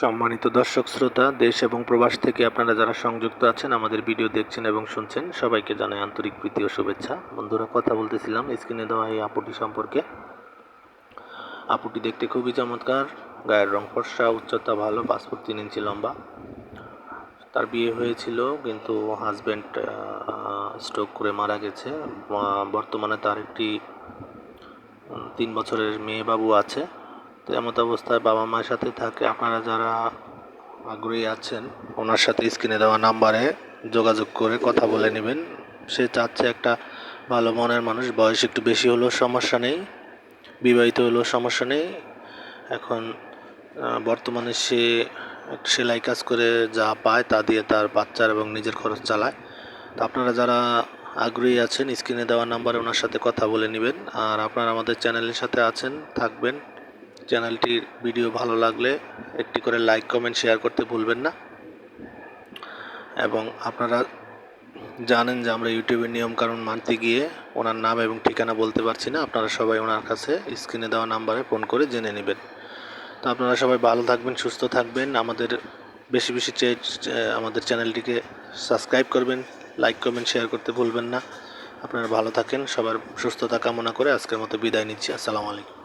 সম্মানিত দর্শক, শ্রোতা, দেশ এবং প্রবাস থেকে আপনারা যারা সংযুক্ত আছেন, আমাদের ভিডিও দেখছেন এবং শুনছেন, সবাইকে জানাই আন্তরিক প্রীতি ও শুভেচ্ছা। বন্ধুরা, কথা বলতেছিলাম, স্ক্রিনে দেওয়া এই আপুটি সম্পর্কে। আপুটি দেখতে খুবই চমৎকার, গায়ের রং ফর্সা, উচ্চতা ভালো পাসপোর্ট তিন ইঞ্চি লম্বা। তার বিয়ে হয়েছিল, কিন্তু হাজব্যান্ড স্ট্রোক করে মারা গেছে। বর্তমানে তার একটি তিন বছরের মেয়ে বাবু আছে। তো এমত অবস্থায় বাবা মায়ের সাথে থাকে। আপনারা যারা আগ্রহী আছেন, ওনার সাথে স্ক্রিনে দেওয়া নাম্বারে যোগাযোগ করে কথা বলে নেবেন। সে চাচ্ছে একটা ভালো মনের মানুষ, বয়স একটু বেশি হলেও সমস্যা নেই, বিবাহিত হলেও সমস্যা নেই। এখন বর্তমানে সে সেলাই কাজ করে যা পায় তা দিয়ে তার বাচ্চার এবং নিজের খরচ চালায়। তো আপনারা যারা আগ্রহী আছেন, স্ক্রিনে দেওয়া নাম্বারে ওনার সাথে কথা বলে নেবেন। আর আপনারা আমাদের চ্যানেলের সাথে আছেন, থাকবেন। চ্যানেলটির ভিডিও ভালো লাগলে একটি করে লাইক, কমেন্ট, শেয়ার করতে ভুলবেন না। এবং আপনারা জানেন যে আমরা ইউটিউবের নিয়মকানুন মানতে গিয়ে ওনার নাম এবং ঠিকানা বলতে পারছি না। আপনারা সবাই ওনার কাছে স্ক্রিনে দেওয়া নাম্বারে ফোন করে জেনে নেবেন। তো আপনারা সবাই ভালো থাকবেন, সুস্থ থাকবেন। আমাদের বেশি বেশি চে- আমাদের চ্যানেলটিকে সাবস্ক্রাইব করবেন, লাইক, কমেন্ট, শেয়ার করতে ভুলবেন না। আপনারা ভালো থাকেন, সবার সুস্থতা কামনা করে আজকের মতো বিদায় নিচ্ছি। আসসালামু আলাইকুম।